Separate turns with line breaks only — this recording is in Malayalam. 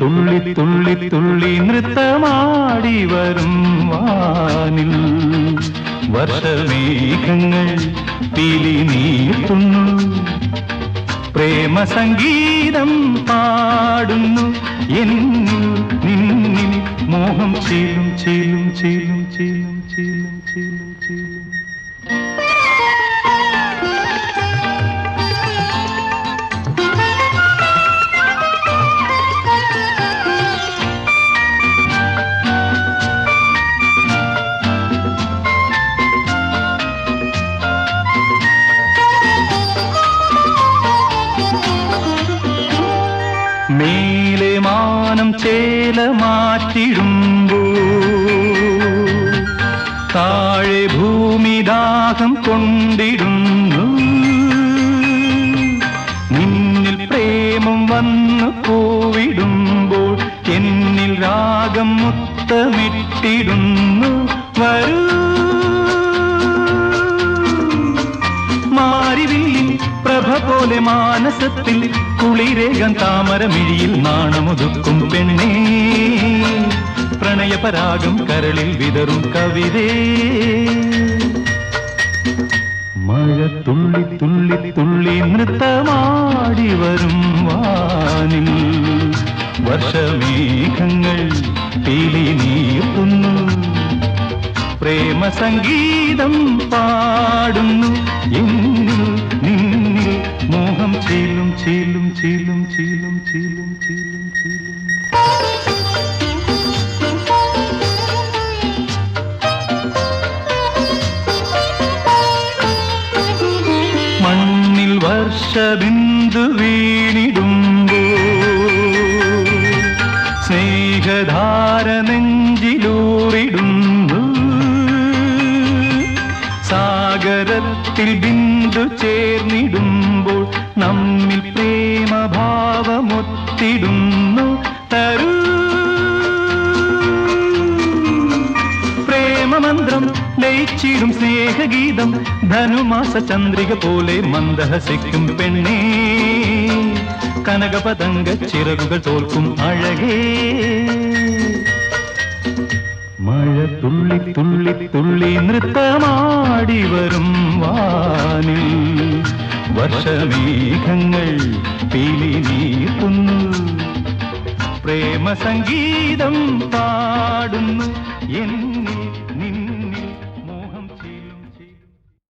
തുള്ളി തുള്ളി തുള്ളി നൃത്തമാടി വരും വാനിൽ വർഷമേഘങ്ങൾ പീലി നീട്ടുന്നു. പ്രേമ സംഗീതം പാടുന്നു. എന്നിൽ നിന്നിൽ മോഹം ചീലും ചീലും ചീലും ചീലും ചീലും ചീലും ചീലും. മാനം ചേല മാറ്റിടുമ്പോ. താഴെ ഭൂമി ദാഹം കൊണ്ടിടുന്നു. നിന്നിൽ പ്രേമം വന്നു പോവിടുമ്പോൾ എന്നിൽ രാഗം മുത്തമിട്ടിടുന്നു. വരൂ. മാറിവില്ലിൻ പ്രഭ പോലെ മാനസത്തിൽ കുളിരേകം താമരമിഴിയിൽ നാണമുതുക്കും പെണ്ണേ. പ്രണയപരാഗം കരളിൽ വിതറും കവിതേ. മഴ തുള്ളി തുള്ളി തുള്ളി നൃത്തമാടി വരും വാനിൽ. വർഷമേഘങ്ങൾ പീലി നീർത്തുന്നു. പ്രേമ സംഗീതം പാടുന്നു. എന്നിൽ ചീലും ചീലും ചീലും ചീലും ചീലും ചീലും. മണ്ണിൽ വർഷബിന്ദു വീണിടുമ്പോ സ്നേഹധാര നെഞ്ചിലൂറിടുന്നു സാഗരത്തിൽ ബിന്ദു ചേർന്നിടുമ്പോൾ പ്രേമമന്ത്രം ലയിച്ചിടും സ്നേഹഗീതം ധനുമാസ ചന്ദ്രിക പോലെ മന്ദഹസിക്കും പെണ്ണേ. കനകപതംഗ ചിറകുകൾ തോൽക്കും അഴകേ. മഴ തുള്ളി തുള്ളി തുള്ളി നൃത്തമാടി വരും വാനിൽ. വർഷമേഘങ്ങൾ പീലി നീക്കുന്നു പ്രേമ സംഗീതം പാടുന്നു. എന്നിൽ